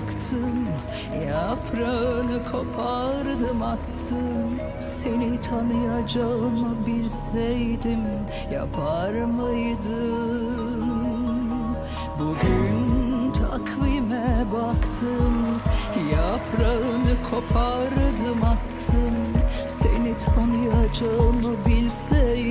baktım Yaprağını kopardım attım. Seni tanıyacağımı bilseydim Yapar mıydım? Bugün takvime baktım Yaprağını kopardım attım. Seni tanıyacağımı bilseydim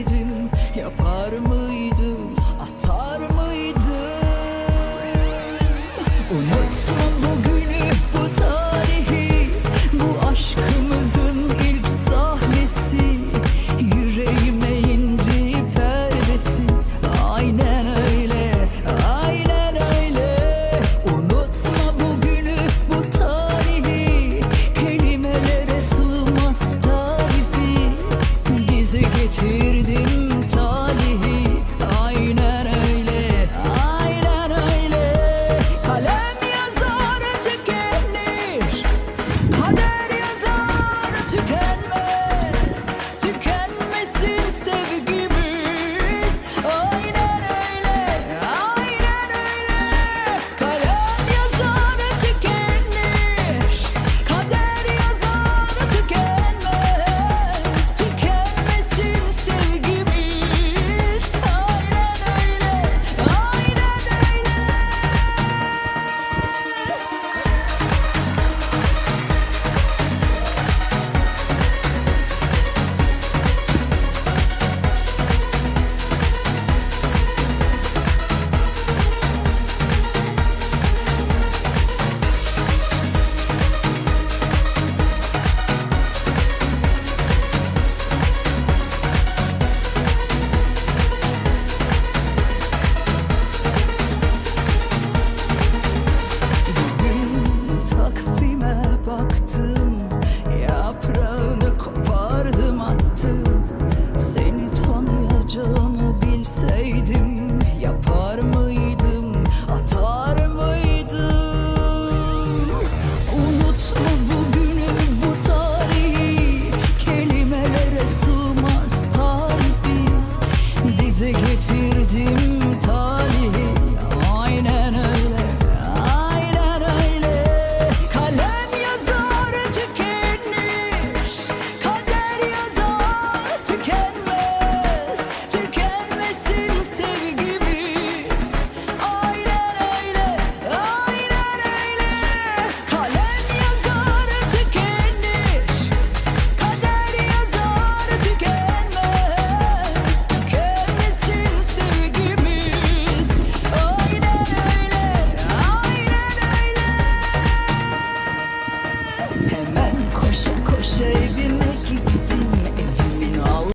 şey bir